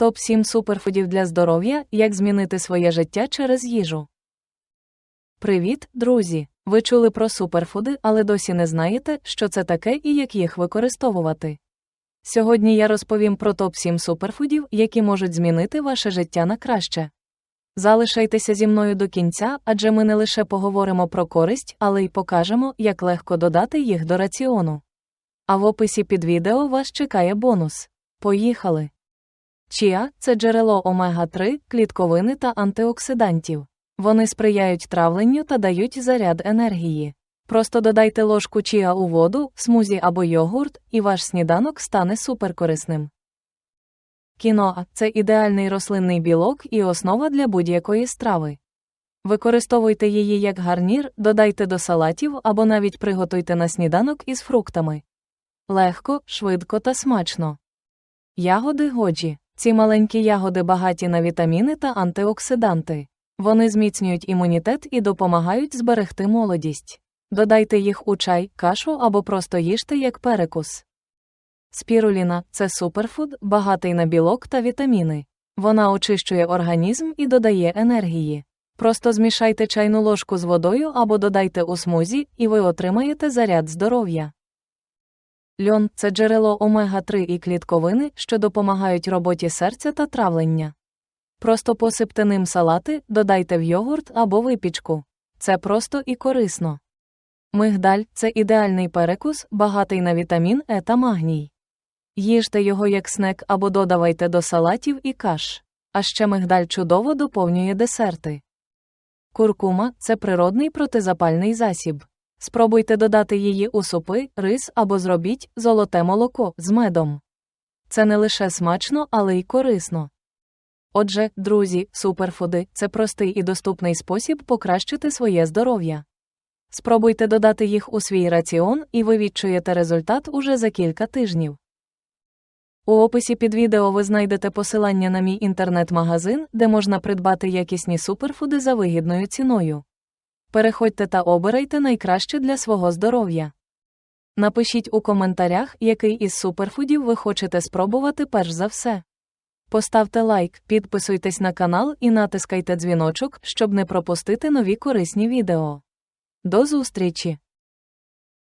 Топ 7 суперфудів для здоров'я, як змінити своє життя через їжу. Привіт, друзі! Ви чули про суперфуди, але досі не знаєте, що це таке і як їх використовувати. Сьогодні я розповім про топ 7 суперфудів, які можуть змінити ваше життя на краще. Залишайтеся зі мною до кінця, адже ми не лише поговоримо про користь, але й покажемо, як легко додати їх до раціону. А в описі під відео вас чекає бонус. Поїхали! Чіа це джерело омега-3, клітковини та антиоксидантів. Вони сприяють травленню та дають заряд енергії. Просто додайте ложку чіа у воду, смузі або йогурт, і ваш сніданок стане суперкорисним. Кіноа це ідеальний рослинний білок і основа для будь-якої страви. Використовуйте її як гарнір, додайте до салатів або навіть приготуйте на сніданок із фруктами. Легко, швидко та смачно. Ягоди годжі. Ці маленькі ягоди багаті на вітаміни та антиоксиданти. Вони зміцнюють імунітет і допомагають зберегти молодість. Додайте їх у чай, кашу або просто їжте як перекус. Спіруліна це суперфуд, багатий на білок та вітаміни. Вона очищує організм і додає енергії. Просто змішайте чайну ложку з водою або додайте у смузі, і ви отримаєте заряд здоров'я. Льон це джерело омега-3 і клітковини, що допомагають роботі серця та травлення. Просто посипте ним салати, додайте в йогурт або випічку. Це просто і корисно. Мигдаль це ідеальний перекус, багатий на вітамін Е та магній. Їжте його як снек або додавайте до салатів і каш. А ще мигдаль чудово доповнює десерти. Куркума це природний протизапальний засіб. Спробуйте додати її у супи, рис або зробіть золоте молоко з медом. Це не лише смачно, але й корисно. Отже, друзі, суперфуди це простий і доступний спосіб покращити своє здоров'я. Спробуйте додати їх у свій раціон, і ви відчуєте результат уже за кілька тижнів. У описі під відео ви знайдете посилання на мій інтернет-магазин, де можна придбати якісні суперфуди за вигідною ціною. Переходьте та обирайте найкраще для свого здоров'я. Напишіть у коментарях, який із суперфудів ви хочете спробувати перш за все. Поставте лайк, підписуйтесь на канал і натискайте дзвіночок, щоб не пропустити нові корисні відео. До зустрічі!